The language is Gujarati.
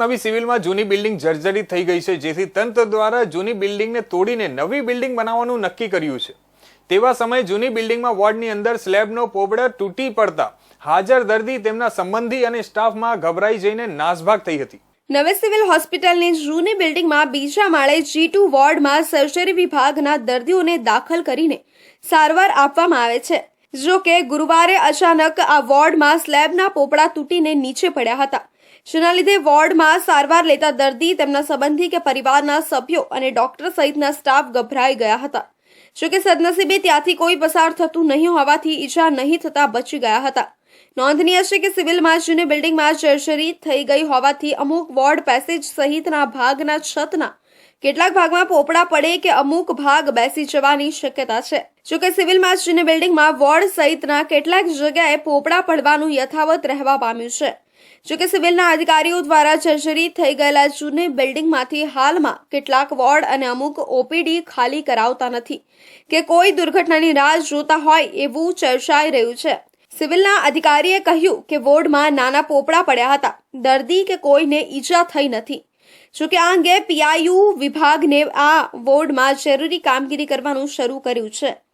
નવી સિવિલમાં જૂની બિલ્ડિંગ જર્જરિત થઈ ગઈ છે, જેથી તંત્ર દ્વારા જૂની બિલ્ડિંગને તોડીને નવી બિલ્ડિંગ બનાવવાનું નક્કી કર્યું છે. તેવા સમયે જૂની બિલ્ડિંગમાં વોર્ડની અંદર સ્લેબનો પોપડા તૂટી પડતા હાજર દર્દી તેમના સંબંધી અને સ્ટાફમાં ગભરાઈ જઈને નાસભાગ થઈ હતી. નવી સિવિલ હોસ્પિટલની જૂની બિલ્ડિંગમાં બીજા માળે જી ટુ વોર્ડમાં સર્જરી વિભાગના દર્દીઓને દાખલ કરીને સારવાર આપવામાં આવે છે. જો કે ગુરુવારે અચાનક આ વોર્ડમાં સ્લેબના પોપડા તૂટીને નીચે પડ્યા હતા. જેના લીધે વોર્ડમાં સારવાર લેતા દર્દી, તેમના સંબંધી કે પરિવારના સભ્યો અને ડોક્ટર સહિતના સ્ટાફ ગભરાઈ ગયા હતા. જોકે સદનસીબે ત્યાંથી કોઈ પસાર થતું નહીં હોવાથી ઈજા નહીં થતા બચી ગયા હતા. નોંધનીય છે કે સિવિલમાં જૂની બિલ્ડિંગમાં જર્જરી થઈ ગઈ હોવાથી અમુક વોર્ડ પેસેજ સહિતના ભાગના છતના કેટલાક ભાગમાં પોપડા પડે કે અમુક ભાગ બેસી જવાની શક્યતા છે. જોકે સિવિલમાં જૂની બિલ્ડિંગમાં વોર્ડ સહિતના કેટલાક જગ્યાએ પોપડા પડવાનું યથાવત રહેવા પામ્યું છે. જો કે સિવિલના અધિકારીઓ દ્વારા જર્જરી થઈ ગયેલા જૂની બિલ્ડિંગમાંથી હાલમાં કેટલાક વોર્ડ અને અમુક ઓપીડી ખાલી કરાવતા નથી. કે કોઈ દુર્ઘટનાની રાહ જોતા હોય એવું ચર્ચાઈ રહ્યું છે. સિવિલના અધિકારીએ કહ્યું કે વોર્ડમાં નાના પોપડા પડ્યા હતા. દર્દી કે કોઈને ઈજા થઈ નથી. જોકે આ અંગે પીઆઈયુ વિભાગને આ વોર્ડમાં જરૂરી કામગીરી કરવાનું શરૂ કર્યું છે.